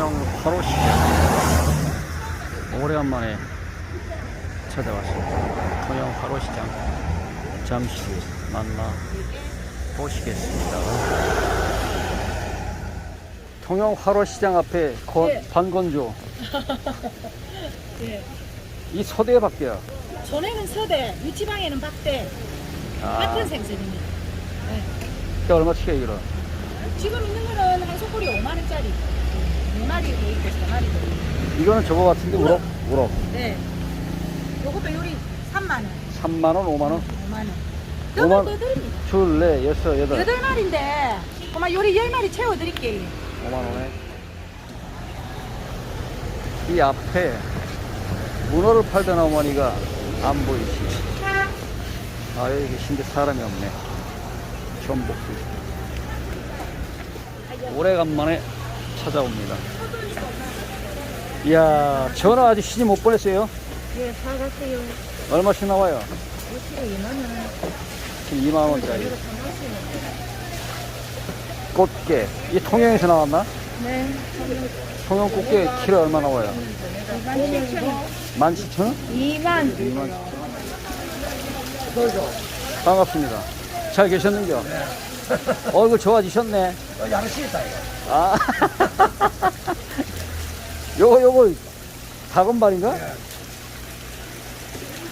통영 화로시장 오래간만에 찾아왔습니다. 통영 화로시장 잠시 만나 보시겠습니다. 통영 화로시장 앞에 건- 네. 반건조 예. 이 서대 밖이야. 전에는 서대, 유치방에는 박대 아, 같은 생선입니다. 네. 얼마치게 이거? 지금 있는 거는 한 소쿠리 5만 원짜리. 네 마리 돼 있고 세 마리 돼 있고. 이거는 저거 같은데 우럭 우럭 네. 요것도 요리 3만 원, 3만 원, 5만 원, 5만 원. 오만- 더블 떠드립니다. 둘, 넷, 여섯, 여덟, 여덟 마리인데, 그만 요리 열 마리 채워 드릴게요. 5만 원에 이 앞에 문어를 팔던 어머니가 안 보이시. 아 여기 계신데 사람이 없네. 전복도. 오래간만에 찾아옵니다. 이야 전화 아직 시집 못 보냈어요. 예, 사가세요. 얼마씩 나와요? 5kg 2만 원. 지금 2만 원짜리. 꽃게. 이 통영에서 나왔나? 네. 통영 꽃게 키로 얼마 나와요? 2만 17,000원? 2만 2만 반갑습니다. 잘 계셨는겨? 얼굴 좋아지셨네. 양식이다 이거. 아. 요거, 요거, 다금발인가?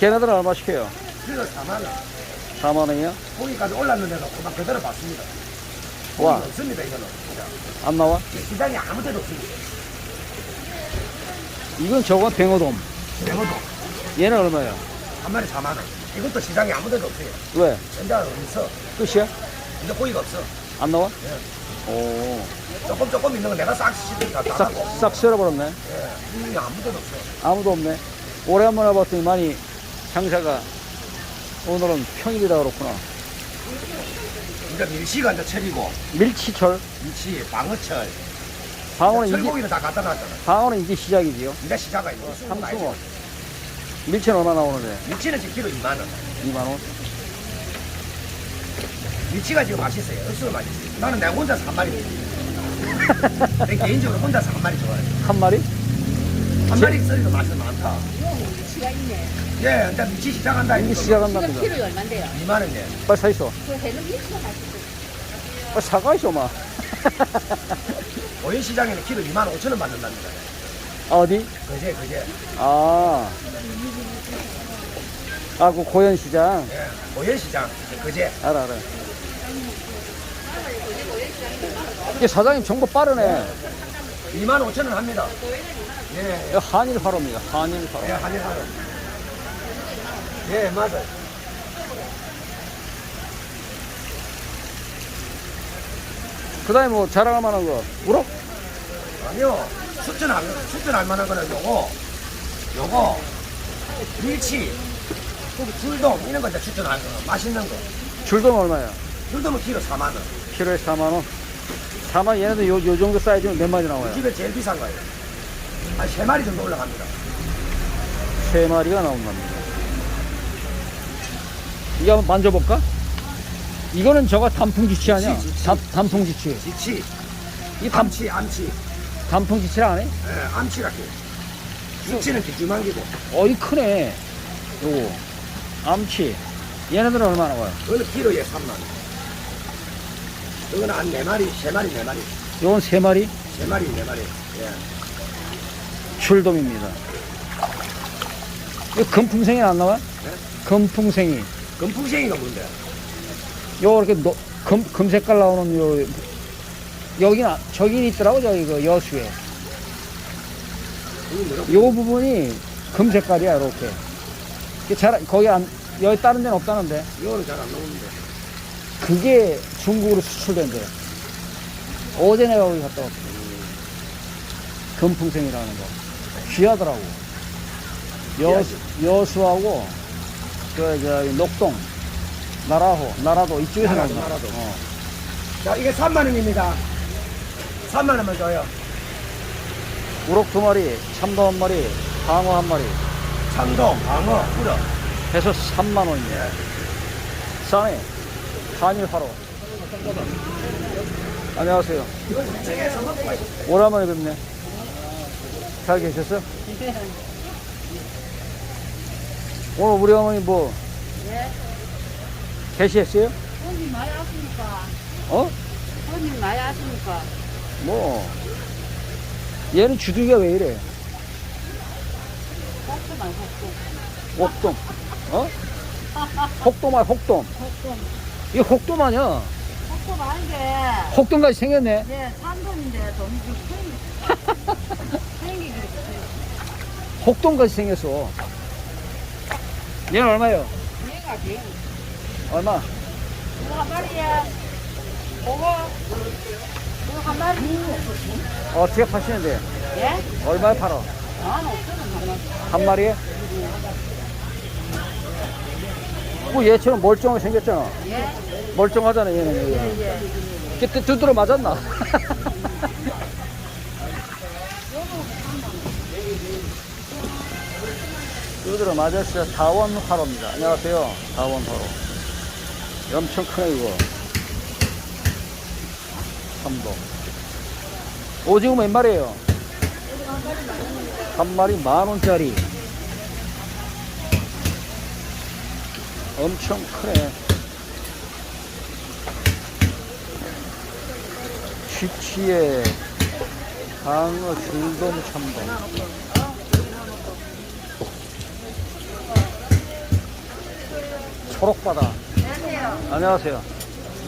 걔네들은 얼마씩 해요? 그래서 4만 원. 4만원이요? 거기까지 올랐는데도 그만 그대로 받습니다. 와, 없습니다 이거는. 안 나와? 시장에 아무 데도 없습니다. 이건 저건 뱅어돔. 대모도 얘는 얼마야? 한 마리 4만 원. 이것도 시장에 아무 데도 없어요. 왜? 현장은 없어. 끝이야? 이제 고기가 없어. 안 나와? 예. 오, 조금 조금 있는 거 내가 싹다 싹, 따고. 싹 쓸어버렸네. 예. 이게 아무 데도 없어. 아무도 없네. 오래간만에 봤더니 많이 장사가 오늘은 평일이라 그렇구나. 이제 밀시가 이제 철이고 밀치철, 밀시, 방어철. 방어는 이제, 철고기는 다 갖다 놨잖아. 방어는 이제 시작이지요. 이제 시작가 이거. 삼숭어. 밀치는 얼마 나오는데? 밀치는 지금 키로 2만 원. 2만 원? 밀치가 지금 맛있어요. 없으면 맛있어요. 나는 내가 혼자서 한 마리. 내 개인적으로 혼자서 한 마리 좋아해요. 한 마리? 한 마리 썰이도 맛이 많다. 치가 있네. 예, 일단 미치 시작한다. 이거. 시작한답니다. 키로 얼만데요? 2만 원이네. 빨리 사 있어. 그 해는 미치가 맛있어요. 빨리 사가 있어, 마. 오일 시장에는 키로 2만 5천 원 받는답니다. 어디? 그제, 그제. 아. 아, 그 고현시장. 예, 오일 시장. 그제. 알아, 알아. 이게 사장님 정보 빠르네. 2만 5천 원 합니다. 예, 이거 한일 화로입니다. 한일 예, 화로. 한일 하루. 예, 맞아요. 그 다음에 뭐 자랑할 만한 거. 우럭? 아니요. 추천할, 추천할 만한 거는 요거, 요거, 밀치, 그리고 줄돔, 이런 거 이제 추천할 거. 맛있는 거. 줄돔 얼마야? 줄돔은 키로 4만 원. 키로에 4만 원. 4만 얘네도 요, 요 정도 사이즈면 몇 마리 나와요? 집에 제일 비싼 거예요. 한 세 마리 정도 올라갑니다. 세 마리가 나온답니다. 이거 한번 만져볼까? 이거는 저거 단풍지치 아니야? 지치, 지치. 단, 단풍지치. 지치, 이 단, 암치, 암치. 단풍지치를 안 해? 예, 암치라 해. 지치는 뒷줄만 기고. 어이 크네. 요거. 암치. 얘네들은 얼마 나 와요? 그거는 키로에 3만 원. 그거는 한네 마리, 세 마리, 네 마리. 요건 세 마리. 세 마리, 네 마리. 예. 줄돔입니다. 이거 금풍생이 안 나와? 네? 금풍생이. 금풍생이가 뭔데? 요 이렇게 노, 금, 금 색깔 나오는 요 여기는 아- 저긴 있더라고 저기 그 여수에 그게 뭐라고? 요 부분이 금 색깔이야 이렇게 이게 잘 거기 안 여기 다른 데는 없다는데 이거는 잘 안 나오는데. 그게 중국으로 수출된대 어제 내가 거기 갔다 왔어 금풍생이라는 거 귀하더라고 여수, 여수하고 그 저기 녹동 나라호 나라도 이쪽에서 나라도, 나온다 나라도. 어. 자, 이게 3만 원입니다. 3만 원만 줘요. 우럭 두 마리, 참돔 한 마리, 방어 한 마리 참돔, 방어, 우럭. 해서 3만 원이네. 예. 싸네. 한일 화로. 안녕하세요. 오랜만에 뵙네. 잘 계셨어? 오늘 우리 어머니 뭐 예. 개시했어요? 손님 많이 왔으니까. 어? 손님 많이 왔으니까. 뭐 얘는 주둥이가 왜 이래? 복도만 복도. 옥돔 어? 혹돔 아니 혹돔 복도. 이거 혹돔 아니야 복도 많은데. 혹돔까지 생겼네 예, 산돈인데 돈이 좀 생기. 생기기 그렇게. 혹돔까지 생겼어 얘는 얼마예요? 얘가 지 얼마? 이거 한 마리에. 그거. 이거 한 마리. 어떻게 파시는데? 예? 얼마에 팔아? 만 오천 원한 마리. 한 마리에? 뭐 얘처럼 멀쩡하게 생겼잖아 예? 멀쩡하잖아 얘는 얘가. 예, 예. 그때 두드러 맞았나? 두드러 맞았어요. 다원화로입니다. 안녕하세요. 다원화로. 엄청 크네, 이거. 삼도. 오징어 몇 마리예요? 한 마리 만 원짜리. 엄청 크네. 취치에 방어 줄돔 참돔 초록바다 안녕하세요.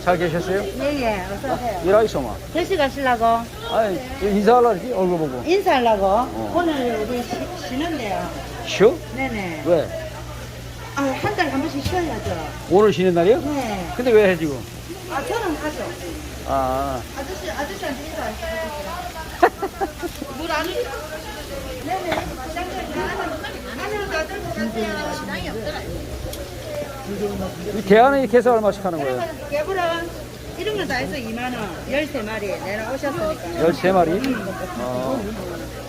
잘 계셨어요? 예, 예. 어서오세요. 일하이소마 대시 가시려고? 아니 인사하려고 얼굴 보고 인사하려고? 오늘 우리 쉬, 쉬는데요. 쉬어? 네네. 왜? 아, 한 번씩 쉬어야죠. 오늘 쉬는 날이야? 네. 근데 왜 해 지금? 아, 저는 하죠. 아 아저씨, 아저씨한테 인사하시죠. 물안 주 네네. 이 대안은 이렇게 해서 얼마씩 하는 거예요? 개불은 이런 거 다 해서 2만 원, 13마리 내가 오셨으니까. 13마리? 어.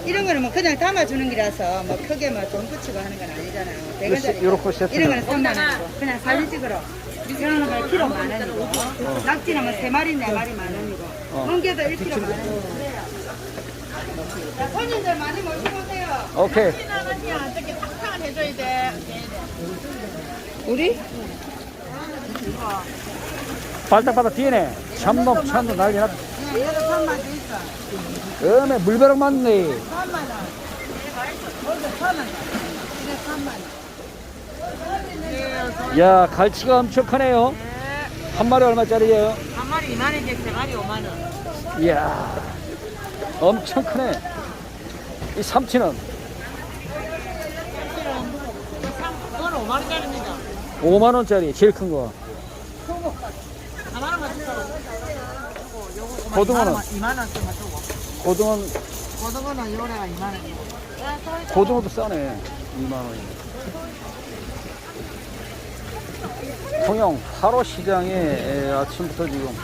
이런 거는 뭐 그냥 담아주는 기라서 뭐 크게 뭐 돈 붙이고 하는 건 아니잖아요. 요렇게 세트는? 이런 거는 3만 원이고 그냥 사진 찍으러. 이거는 뭐 키로 만 원이고 낙지는 뭐 3마리, 4마리 만 원이고 어. 멍게도 1kg 만 원이고 자, 손님들 많이 모시고 오세요. 오케이 어떻게 탕탕을 해줘야 돼. 우리? 발딱발딱 뛰네 참돔 참돔 난리 났다 네, 얘도 3만 원 있어. 음에 물벼락 맞네 3만 원. 여기도 4만 원. 이게 3만 원. 야 갈치가 엄청 크네요 한 마리 얼마짜리예요? 한 마리 2만 원인데 세 마리 5만 원. 이야 엄청 크네 이 삼치는 그건 5만 원짜리입니다. 5만 원짜리 제일 큰 거. 4만 원만 주고. 고등어는 2만 원씩만 주고. 고등어는 고등어는 요래가 2만 원이고. 고등어도 싸네 2만 원이. 통영 8호 시장에 에, 아침부터 지금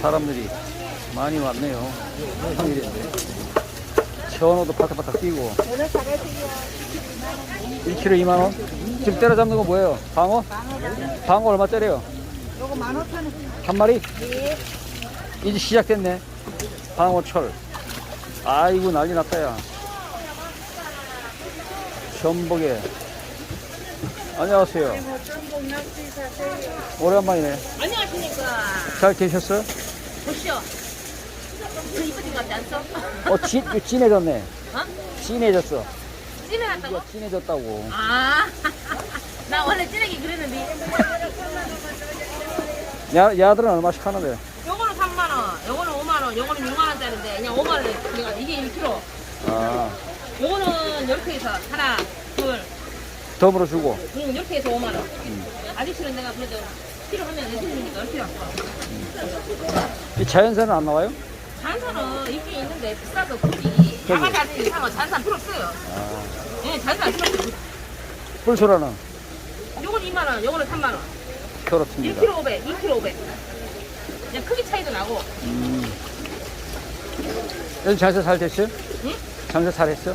사람들이 많이 왔네요. 평일인데. 전어도 바닥바닥 뛰고. 1kg 2만 원? 지금 때려잡는 거 뭐예요? 방어? 방어 얼마짜리요? 요거 15,000원. 한 마리? 이제 시작됐네. 방어철. 아이고 난리 났다 야. 전복에. 안녕하세요. 오랜만이네. 안녕하십니까. 잘 계셨어요? 보시오. 그 이쁘신 것 같지 않소? 어, 진, 진해졌네. 어? 진해졌어. 이거 진해졌다고. 아. 나 원래 찐하기 그랬는데. 야, 야들은 얼마씩 하는데? 요거는 3만원, 요거는 5만원, 요거는 6만원짜리인데 그냥 5만원에 내가 이게 1kg 아, 요거는 이렇게 해서 하나, 둘, 덤으로 주고. 응, 이렇게 해서 5만원. 아저씨는 내가 그래도 필요하면 내주니까 이렇게 갖고 와. 이 자연산은 안 나와요? 잔산은 있긴 있는데 비싸도 굳이 나가지 않는 이상은 잔산 필요 없어요. 아, 예, 잔산 필요 없어요. 뿔소라는? 요거는 2만원, 요거는 3만원. 그렇습니다. 1kg 500, 2kg 500 그냥 크기 차이도 나고. 음. 요즘 장사 잘 됐어요? 응? 장사 잘 했어?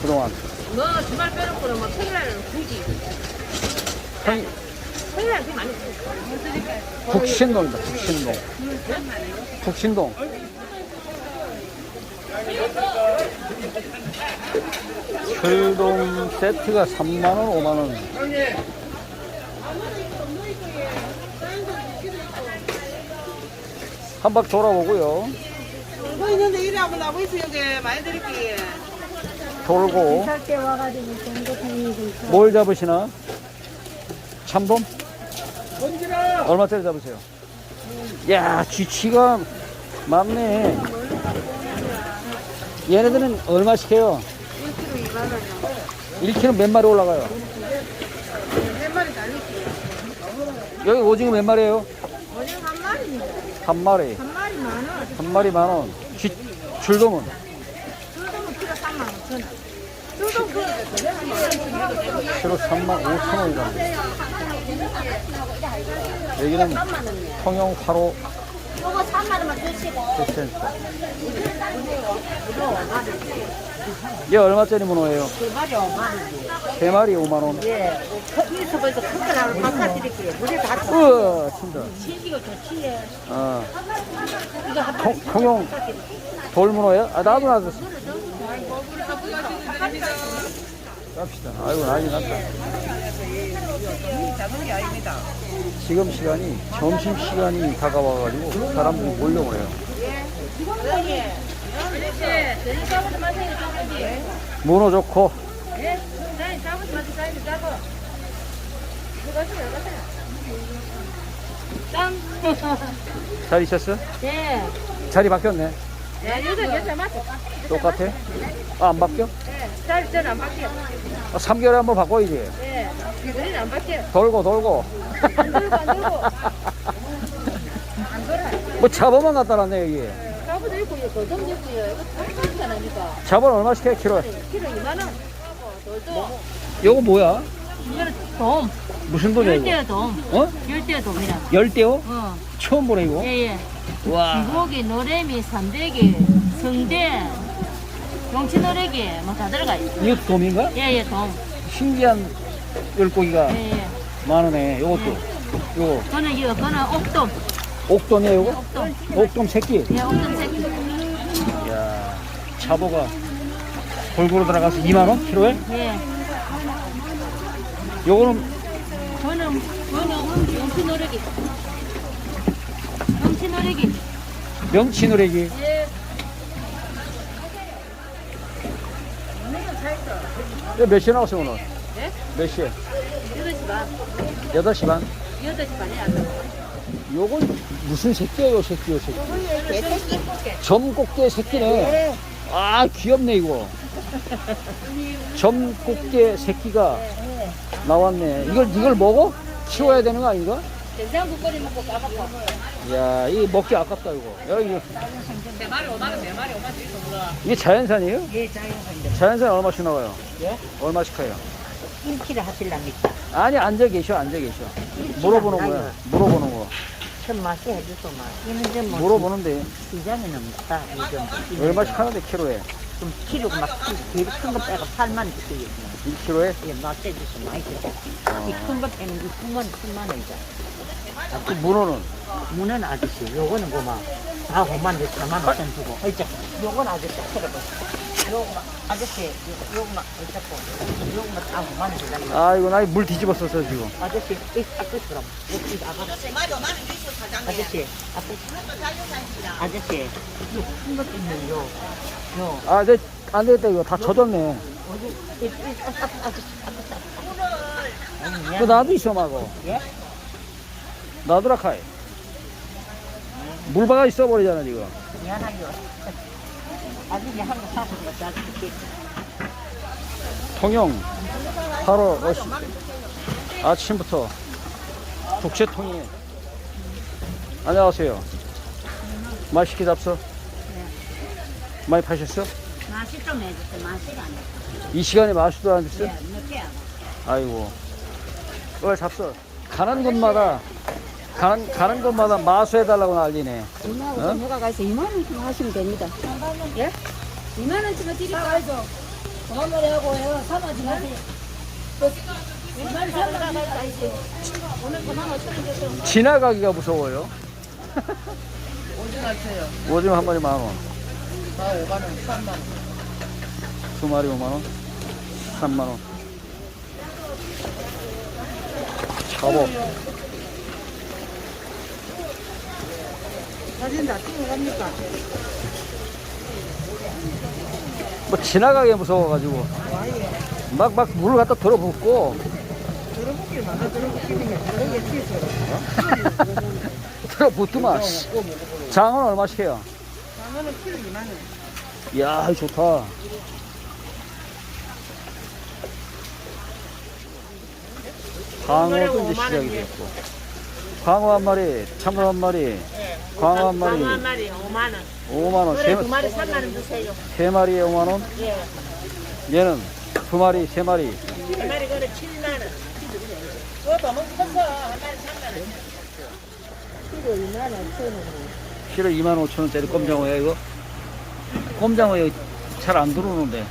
그동안. 뭐 주말 빼놓고는 뭐 평일날은 굳이 형이 평일날 되게 많이 써요 북신동입니다. 북신동. 북신동. 철돔 세트가 3만원, 5만원. 한 바퀴 돌아보고요. 있는데 이리 한번 나보이세요 여기 많이 드릴게요. 돌고. 와가지고 뭘 잡으시나? 참돔? 얼마짜리 잡으세요? 야, 쥐치가 많네. 얘네들은 얼마씩 해요? 1kg 몇 마리 올라가요? 여기 오징어 몇 마리예요? 오징어 한 마리입니다. 한 마리. 한 마리 만 원. 한 마리 만 원. 쥐, 줄돔은? 키로 3만 5천 원. 쫄돔 그 키로 3만 5천 원이다. 여기는 통영 8호 요거 3만 원만 드시고. 센터. 얘 얼마짜리 문어예요? 두 마리 5만 원이에요. 세 마리 5만 원. 예. 여기서 벌써 큰 거라고 바꿔드릴게요. 물에 다 우와, 친다. 치기가 좋지. 어. 이거 한 통, 통영 돌문어야? 아, 나도 놔뒀어. 갑시다. 아이고, 난리 났다. 지금 시간이 점심 시간이 다가와가지고 사람들이 몰려오네요. 문어 좋고 잘 있었어? 네. 자리 바뀌었네. 똑같아? 아, 안 바뀌어? 잘안 바뀌어. 아, 3개월에 한 번 바꿔야지. 네. 이거는 안 바뀌어. 돌고 돌고. 안 돌고 안 돌고. 뭐 잡어만 갖다 놨네 여기. 도정도 있고요. 이거 탕탕이니까. 잡어 얼마씩 해 키로? 키로 2만 원. 돌도. 요거 뭐야? 이거는 돔. 무슨 돈이야 이거? 열대 돔. 어? 열대 돔이라. 열대요? 어. 처음 보네 이거. 예 예. 와. 기고기, 노래미, 삼대기, 성대, 용치노래기 뭐 다 들어가 있어. 이거 돔인가? 예 예 돔. 신기한 열고기가 예 예. 많으네. 요것도. 요거 그거는 이거 그거는 옥돔. 옥돔이야 요거? 옥돔. 새끼. 예 옥돔 새끼. 야, 잡어가 골고루 들어가서 2만 원 키로에? 예. 요거는 그거는 그거는 용치노래기. 용치노래기. 명치 노래기. 예. 이거 몇 시에 나왔어요 오늘? 네? 몇 시에? 8시 반. 8시 반? 8시 반에 왔어. 요 건 무슨 새끼야 요 새끼 요 새끼. 점꽃게 새끼네. 아 귀엽네 이거. 점꽃게 새끼가 나왔네. 이걸 이걸 먹어? 키워야 되는 거 아닌가? 된장 국거리 먹고 까먹고. 야, 이 먹기 아깝다 이거. 야 이거 네 오만 원, 네 마리, 오만 원 있어, 몰라. 이게 자연산이에요? 예, 자연산인데. 자연산 얼마씩 나와요? 예? 얼마씩 해요? 1kg 하실랍니까? 아니 앉아 계셔 앉아 계셔. 물어보는 거야. 물어보는 거. 큰 맛이 해주소만. 이는 좀 뭐, 물어보는데 시장에는 없다. 요즘. 얼마씩 하는데 키로에? 좀 키로가 막, 제일 큰거 빼고 8만 주세요. 1kg에? 예, 맛에 주소 많이 주고. 어. 이큰 거 빼는 게 9만, 10만 원이죠. 그 문어는 무는 아저씨, 요거는 그만. 다 5만 원, 4만 5천 주고. 어이자, 요건 아저씨, 들어봐. 요 거 아저씨, 요- 요거만, 어이자고. 요거만 다 5만 원 주잖아. 아이고 나 물 뒤집었었어 지금. 아저씨, 이 아저씨랑, 이 아저씨. 아저씨, 아저씨. 아저씨, 요큰거 있는 요, 요. 아, 내, 안 되겠다, 이거 다 젖었네. 어디, 이, 이, 아저씨, 아저씨. 아니, 그 미안. 나도 있어, 마고. 예? 나도라 카이. 물바가 있어 버리잖아, 지금. 미안하죠. 아저씨 한거 사서 갖다 줄게. 통영 8월 50 아침부터 국제통이 안녕하세요. 맛있게 잡숴. 많이 파셨어? 맛이 좀 해주세요. 맛이 안 돼. 이 시간에 마시도 안 됐어? 예, 늦게 돼. 아이고. 왜 잡숴? 가는 곳마다 가는 가는 곳마다 마수해달라고 난리네. 2만 어? 원 누가 가서 2만 원쯤 하시면 됩니다. 예? 2만 원쯤은 드릴까요? 그만 하고 해요. 3만 원 하세요. 2만 3만 원 오늘 그만 5천 원 줬어. 지나가기가 무서워요. 오징어 한 마리 만 원. 아, 5만 원, 3만 원. 두 마리 5만 원, 3만원. 차복. 사진 다 찍어갑니까? 뭐 지나가게 무서워가지고. 막 막 물을 갖다 들어붓고. 들어보길 많아 들어보기는 게 다르게 튀어서. 들어붙더만. 씨. 장어는 얼마씩 해요? 장어는 키로 2만 원. 이야 좋다. 광어도 이제 시작이 됐고. 광어 한 마리, 참어 한 마리, 광어 한 마리 한 마리 5만 원. 5만 원, 그래 두 세, 마리 3만 원 주세요. 세 마리에 5만 원 예. 얘는 두 마리, 세 마리 한 마리 그래 7만 원. 그거 너무 커서 한 마리 3만 원. 키로 2만 5천 원짜리 꼼장어야 이거 꼼장어 이거 잘 안 들어오는데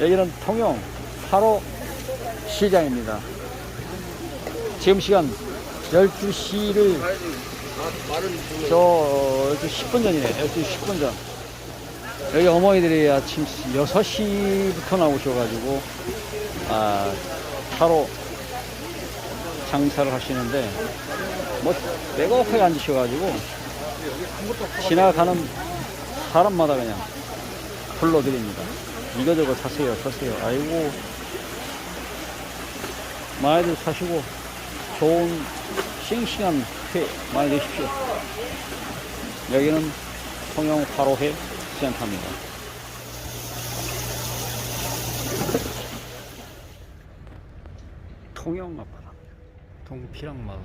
여기는 통영 8호 시장입니다 지금 시간 12시를 저 12시 10분 전이네 12시 10분 전 여기 어머니들이 아침 6시부터 나오셔가지고 아 8호 장사를 하시는데 뭐 빼곡하게 앉으셔가지고 지나가는 사람마다 그냥 불러드립니다. 이거저거 사세요, 사세요. 아이고 많이들 사시고 좋은 싱싱한 회 많이 드십시오. 여기는 통영 8호회 센터입니다. 통영 앞바다 동피랑 마을